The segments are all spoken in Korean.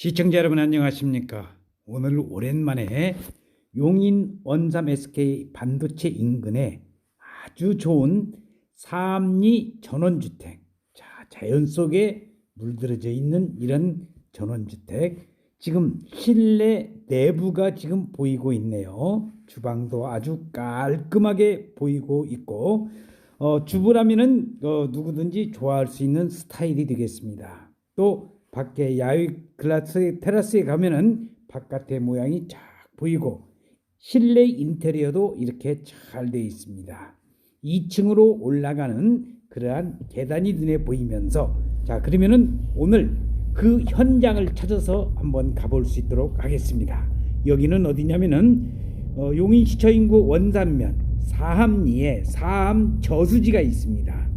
시청자 여러분 안녕하십니까? 오늘 오랜만에 용인 원삼 SK 반도체 인근에 아주 좋은 삼리 전원주택, 자 자연 속에 물들어져 있는 이런 전원주택, 지금 실내 내부가 지금 보이고 있네요. 주방도 아주 깔끔하게 보이고 있고, 어, 주부라면은 어, 누구든지 좋아할 수 있는 스타일이 되겠습니다. 또 밖에 야외 글라스 테라스에 가면은 바깥의 모양이 쫙 보이고 실내 인테리어도 이렇게 잘 되어 있습니다. 2층으로 올라가는 그러한 계단이 눈에 보이면서 자 그러면은 오늘 그 현장을 찾아서 한번 가볼 수 있도록 하겠습니다. 여기는 어디냐면은 어, 용인시청 인구 원산면 사함리에 사함 저수지가 있습니다.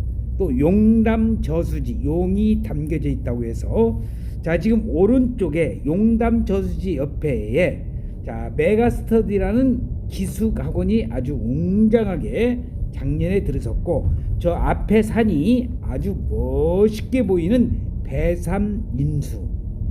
또 용담 저수지 용이 담겨져 있다고 해서 자 지금 오른쪽에 용담 저수지 옆에에 자 메가스터디라는 기숙 학원이 아주 웅장하게 작년에 들어섰고 저 앞에 산이 아주 멋있게 보이는 배삼인수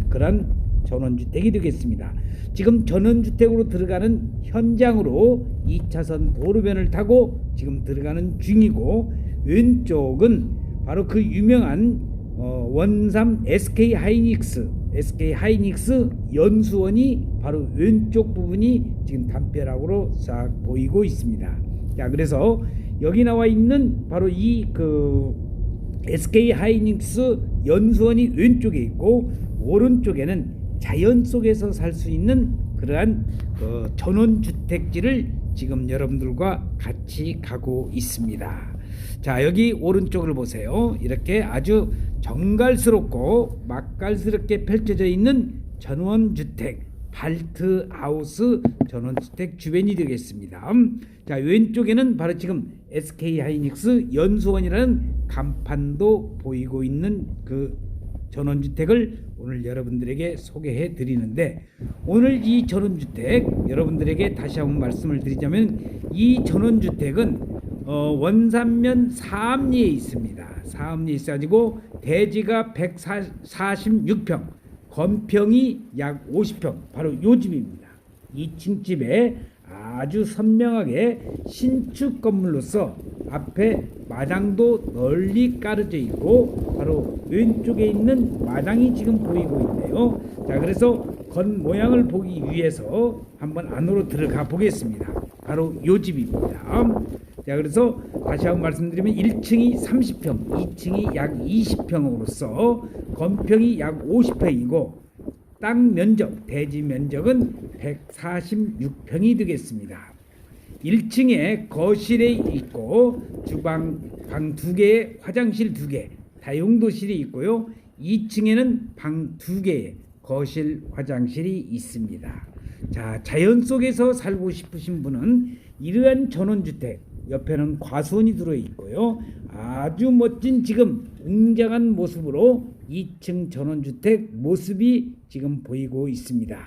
그런 전원주택이 되겠습니다. 지금 전원주택으로 들어가는 현장으로 2차선 도로변을 타고 지금 들어가는 중이고 왼쪽은 바로 그 유명한 어, 원삼 SK 하이닉스 SK 하이닉스 연수원이 바로 왼쪽 부분이 지금 담벼락으로 싹 보이고 있습니다. 자 그래서 여기 나와 있는 바로 이 그 SK 하이닉스 연수원이 왼쪽에 있고 오른쪽에는 자연 속에서 살 수 있는 그러한 그 전원 주택지를 지금 여러분들과 같이 가고 있습니다. 자 여기 오른쪽을 보세요. 이렇게 아주 정갈스럽고 맛깔스럽게 펼쳐져 있는 전원주택 발트 하우스 전원주택 주변이 되겠습니다. 자 왼쪽에는 바로 지금 SK 하이닉스 연수원이라는 간판도 보이고 있는 그 전원주택을 오늘 여러분들에게 소개해 드리는데 오늘 이 전원주택 여러분들에게 다시 한번 말씀을 드리자면 이 전원주택은 어, 원산면 사암리에 있습니다. 사암리에 있어가지고 대지가 146평, 건평이 약 50평, 바로 요 집입니다. 2층 집에 아주 선명하게 신축 건물로서 앞에 마당도 널리 깔아져 있고 바로 왼쪽에 있는 마당이 지금 보이고 있네요. 자 그래서 건 모양을 보기 위해서 한번 안으로 들어가 보겠습니다. 바로 요 집입니다. 자 그래서 다시 한번 말씀드리면 1층이 30평, 2층이 약 20평으로서 건평이 약 50평이고 땅 면적, 대지 면적은 146평이 되겠습니다. 1층에 거실에 있고 주방 방 두 개에 화장실 두 개, 다용도실이 있고요. 2층에는 방 두 개에 거실 화장실이 있습니다. 자, 자연 속에서 살고 싶으신 분은 이러한 전원주택 옆에는 과수원이 들어 있고요. 아주 멋진 지금 웅장한 모습으로 2층 전원주택 모습이 지금 보이고 있습니다.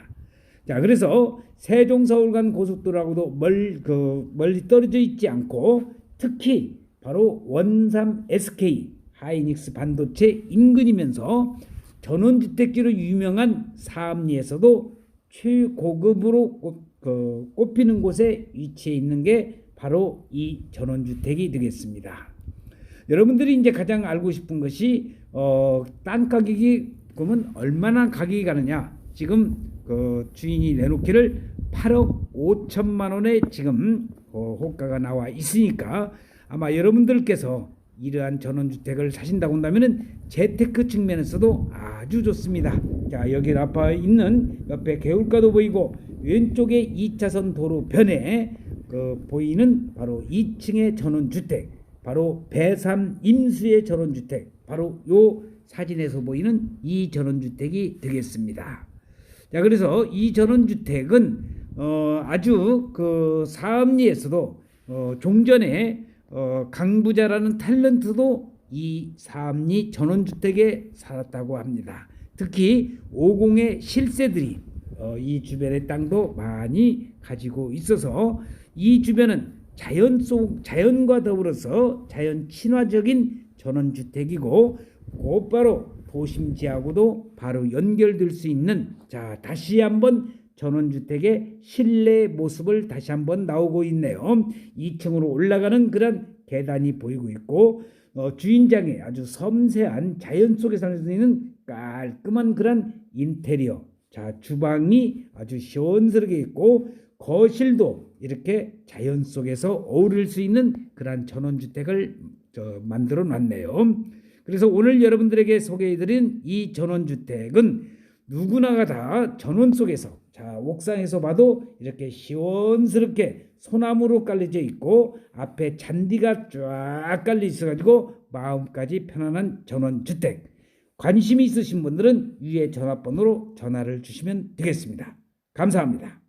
자, 그래서 세종 서울 간 고속도로하고도 멀, 그, 멀리 떨어져 있지 않고 특히 바로 원삼 SK 하이닉스 반도체 인근이면서 전원주택지로 유명한 사암리에서도 최고급으로 꼽, 그, 꼽히는 곳에 위치해 있는 게 바로 이 전원주택이 되겠습니다. 여러분들이 이제 가장 알고 싶은 것이 어, 땅 가격이 그러면 얼마나 가격이 가느냐? 지금 그 주인이 내놓기를 8억 5천만 원에 지금 어, 호가가 나와 있으니까 아마 여러분들께서 이러한 전원주택을 사신다고 한다면은 재테크 측면에서도 아주 좋습니다. 자 여기 앞에 있는 옆에 개울가도 보이고 왼쪽에 2차선 도로 변에 그 보이는 바로 2층의 전원주택 바로 배삼 임수의 전원주택 바로 요 사진에서 보이는 이 전원주택이 되겠습니다. 자 그래서 이 전원주택은 어, 아주 그 사암리에서도 어, 종전에 어, 강부자라는 탤런트도 이 사암리 전원주택에 살았다고 합니다. 특히 50의 실세들이 어, 이 주변의 땅도 많이 가지고 있어서 이 주변은 자연 속 자연과 더불어서 자연 친화적인 전원주택이고 곧바로 도심지하고도 바로 연결될 수 있는 자 다시 한번 전원주택의 실내 모습을 다시 한번 나오고 있네요. 2층으로 올라가는 그런 계단이 보이고 있고 어, 주인장의 아주 섬세한 자연 속에서 할수 있는 깔끔한 그런 인테리어. 자 주방이 아주 시원스럽게 있고 거실도 이렇게 자연 속에서 어울릴 수 있는 그러한 전원주택을 저 만들어 놨네요. 그래서 오늘 여러분들에게 소개해드린 이 전원주택은 누구나가 다 전원 속에서 자 옥상에서 봐도 이렇게 시원스럽게 소나무로 깔려져 있고 앞에 잔디가 쫙 깔려 있어가지고 마음까지 편안한 전원주택 관심이 있으신 분들은 위에 전화번호로 전화를 주시면 되겠습니다. 감사합니다.